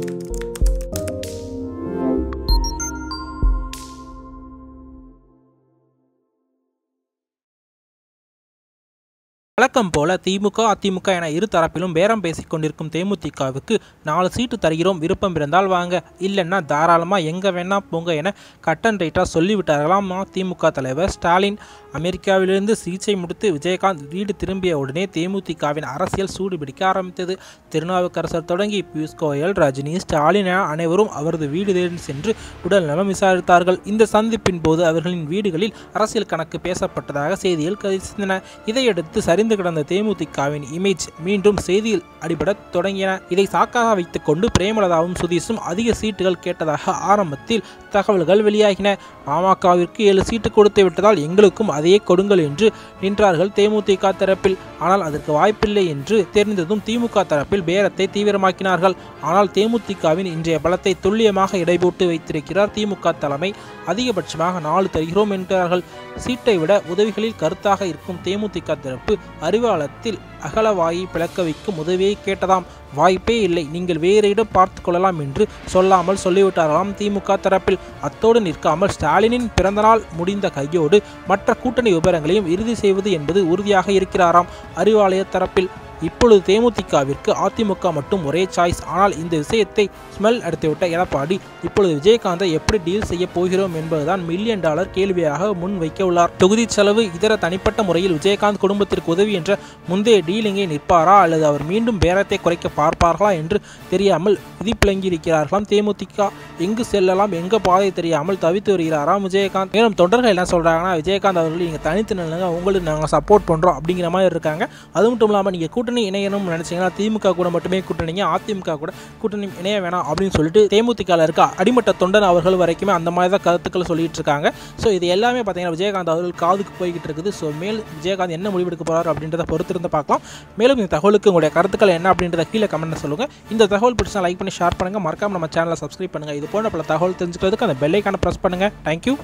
Thank you. வழக்கம் போல திமுக அதிமுக என இரு தரப்பிலும் பேரம் பேசிக் கொண்டிருக்கும் தேமுதிகவுக்கு நாலு சீட்டு தருகிறோம் விருப்பம் இருந்தால் வாங்க. இல்லைன்னா தாராளமாக எங்கே வேணா போங்க என கட்டன் ரைட்டாக சொல்லிவிட்டார்களாம் திமுக தலைவர் ஸ்டாலின். அமெரிக்காவிலிருந்து சிகிச்சை முடித்து விஜயகாந்த் வீடு திரும்பிய உடனே தேமுதிகவின் அரசியல் சூடு பிடிக்க ஆரம்பித்தது. திருநாவுக்கரசர் தொடங்கி பியூஷ் கோயல் ரஜினி ஸ்டாலின் என அனைவரும் அவரது வீடு தேடி சென்று உடல் நலம் விசாரித்தார்கள். இந்த சந்திப்பின் போது அவர்களின் வீடுகளில் அரசியல் கணக்கு பேசப்பட்டதாக செய்திகள் கசிந்தன. இதையடுத்து சரிந்து கிடந்த தேமுதிகவின் இமேஜ் மீண்டும் செய்தியில் அடிபடத் தொடங்கின இதை சாக்காக வைத்துக்கொண்டு பிரேமலதாவும் சுதீஷும் அதிக சீட்டுகள் கேட்டதாக ஆரம்பத்தில் தகவல்கள் வெளியாகின. பாமகவிற்கு ஏழு சீட்டு கொடுத்து விட்டதால் எங்களுக்கும் அதையே கொடுங்கள் என்று நின்றார்கள் தேமுதிக தரப்பில். ஆனால் அதற்கு வாய்ப்பில்லை என்று தெரிந்ததும் திமுக தரப்பில் பேரத்தை தீவிரமாக்கினார்கள். ஆனால் தேமுதிகவின் இன்றைய பலத்தை துல்லியமாக இடைபோட்டு வைத்திருக்கிறார் திமுக தலைமை. அதிகபட்சமாக நாலு தருகிறோம் என்கிறார்கள் சீட்டை விட உதவிகளில் கருத்தாக இருக்கும் தேமுதிக தரப்பு அறிவாலத்தில் அகலவாயை பிளக்க வைக்கும் உதவியை கேட்டதாம். வாய்ப்பே இல்லை. நீங்கள் வேறு இடம் பார்த்து கொள்ளலாம் என்று சொல்லாமல் சொல்லிவிட்டாராம் திமுக தரப்பில். அத்தோடு நிற்காமல் ஸ்டாலினின் பிறந்தநாள் முடிந்த கையோடு மற்ற கூட்டணி விவரங்களையும் இறுதி செய்வது என்பது உறுதியாக இருக்கிறாராம் அறிவாலய தரப்பில். இப்பொழுது தேமுதிகவிற்கு அதிமுக மட்டும் ஒரே சாய்ஸ் ஆனால் இந்த விஷயத்தை ஸ்மெல் எடுத்துவிட்ட எடப்பாடி இப்பொழுது விஜயகாந்தை எப்படி டீல் செய்ய போகிறோம் என்பதுதான் மில்லியன் டாலர் கேள்வியாக முன் வைக்க உள்ளார். தொகுதி செலவு இதர தனிப்பட்ட முறையில் விஜயகாந்த் குடும்பத்திற்கு உதவி என்ற முந்தைய டீலிங்கை நிற்பாரா? அல்லது அவர் மீண்டும் பேரத்தை குறைக்க பார்ப்பார்களா என்று தெரியாமல் விதிப்பிழங்கி இருக்கிறார்களாம் தேமுதிக. எங்கு செல்லலாம்? எங்க பாதை தெரியாமல் தவித்து வருகிறாராம் விஜயகாந்த். மேலும் தொண்டர்கள் என்ன சொல்றாங்கன்னா விஜயகாந்த் அவர்கள் நீங்க தனித்து நிலங்க உங்களுக்கு நாங்கள் சப்போர்ட் பண்றோம் அப்படிங்கிற மாதிரி இருக்காங்க. அது மட்டும் இல்லாமல் நீங்க கூட்டணி இணையணும்னு நினைச்சீங்கன்னா திமுக கூட மட்டுமே கூட்டணிங்க அதிமுக கூட கூட்டணி இணைய வேணாம் அப்படின்னு சொல்லிட்டு தேமுதிகவில் இருக்க அடிமட்ட தொண்டன் அவர்கள் வரைக்குமே அந்த மாதிரி தான் கருத்துக்களை சொல்லிட்டு இருக்காங்க. ஸோ இது எல்லாமே பார்த்தீங்கன்னா விஜயகாந்த் அவர்கள் காதுக்கு போய்கிட்டு இருக்குது. ஸோ மேல் விஜயகாந்த் என்ன முடிவெடுக்க போகிறார் அப்படின்றத பொறுத்திருந்து பார்க்கலாம். மேலும் இந்த தகவலுக்கு உங்களுடைய கருத்துக்கள் என்ன அப்படின்றத கீழே கமெண்ட் சொல்லுங்க. இந்த தகவல் பிடிச்சா லைக் பண்ணி ஷேர் பண்ணுங்க. மறக்காம நம்ம சேனலை சப்ஸ்கிரைப் பண்ணுங்க. இது போன்ற பல தகவல் தெரிஞ்சுக்கிறதுக்கு அந்த பெல்லைக்கான ப்ரெஸ் பண்ணுங்க. தேங்க்யூ